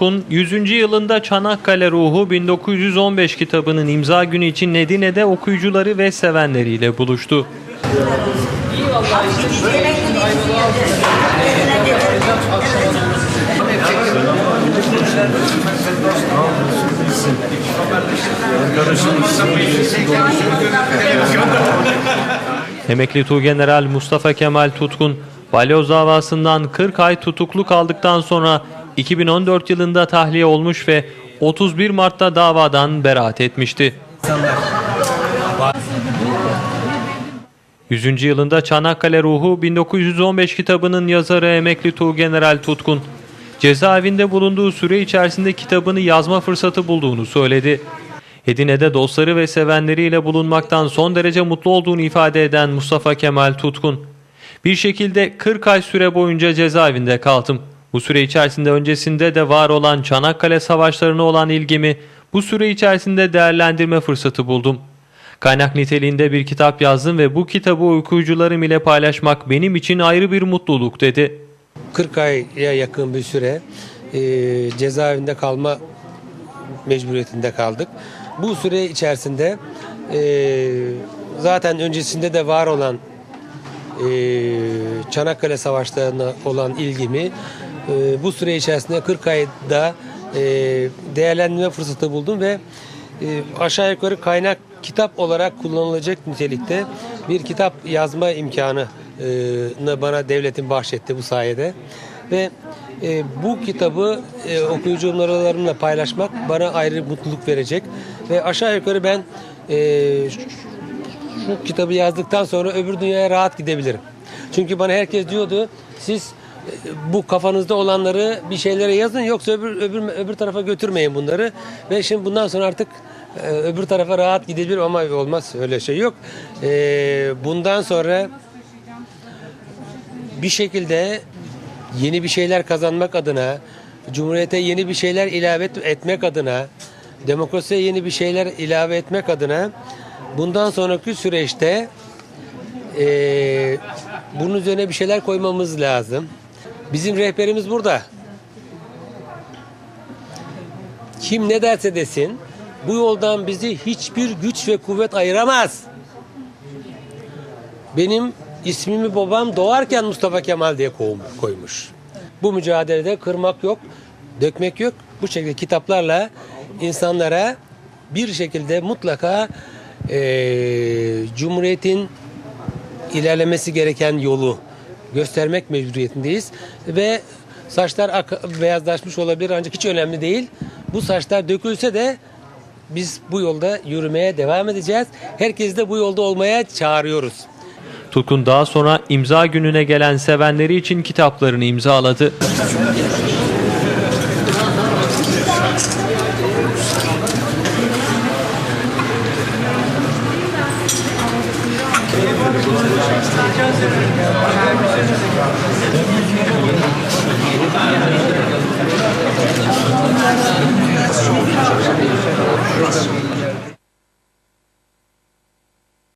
Tutkun, 100. yılında Çanakkale Ruhu 1915 kitabının imza günü için Medine'de okuyucuları ve sevenleriyle buluştu. Emekli Tuğgeneral Mustafa Kemal Tutkun, balyoz davasından 40 ay tutuklu kaldıktan sonra 2014 yılında tahliye olmuş ve 31 Mart'ta davadan beraat etmişti. 100. yılında Çanakkale Ruhu 1915 kitabının yazarı emekli Tuğgeneral Tutkun, cezaevinde bulunduğu süre içerisinde kitabını yazma fırsatı bulduğunu söyledi. Edirne'de dostları ve sevenleriyle bulunmaktan son derece mutlu olduğunu ifade eden Mustafa Kemal Tutkun, bir şekilde 40 ay süre boyunca cezaevinde kaldım. Bu süre içerisinde öncesinde de var olan Çanakkale savaşlarına olan ilgimi bu süre içerisinde değerlendirme fırsatı buldum. Kaynak niteliğinde bir kitap yazdım ve bu kitabı okuyucularım ile paylaşmak benim için ayrı bir mutluluk dedi. 40 aya yakın bir süre e, cezaevinde kalma mecburiyetinde kaldık. Bu süre içerisinde e, zaten öncesinde de var olan e, Çanakkale Savaşlarına olan ilgimi e, bu süre içerisinde 40 ayda e, değerlendirme fırsatı buldum ve e, aşağı yukarı kaynak kitap olarak kullanılacak nitelikte bir kitap yazma imkanı e, bana devletin bahşetti bu sayede ve e, bu kitabı e, okuyucularımla paylaşmak bana ayrı mutluluk verecek ve aşağı yukarı ben e, şu kitabı yazdıktan sonra öbür dünyaya rahat gidebilirim. Çünkü bana herkes diyordu siz bu kafanızda olanları bir şeylere yazın yoksa öbür öbür öbür tarafa götürmeyin bunları. Ve şimdi bundan sonra artık e, öbür tarafa rahat gidebilirim ama olmaz öyle şey yok. E, bundan sonra bir şekilde yeni bir şeyler kazanmak adına, Cumhuriyete yeni bir şeyler ilave et- etmek adına, demokrasiye yeni bir şeyler ilave etmek adına bundan sonraki süreçte eee bunun üzerine bir şeyler koymamız lazım. Bizim rehberimiz burada. Kim ne derse desin bu yoldan bizi hiçbir güç ve kuvvet ayıramaz. Benim ismimi babam doğarken Mustafa Kemal diye koymuş-. Bu mücadelede kırmak yok, dökmek yok. Bu şekilde kitaplarla insanlara bir şekilde mutlaka eee, Cumhuriyet'in ilerlemesi gereken yolu göstermek mecburiyetindeyiz ve saçlar ak- beyazlaşmış olabilir ancak hiç önemli değil. Bu saçlar dökülse de biz bu yolda yürümeye devam edeceğiz. Herkesi de bu yolda olmaya çağırıyoruz. Tukun daha sonra imza gününe gelen sevenleri için kitaplarını imzaladı. Thank you.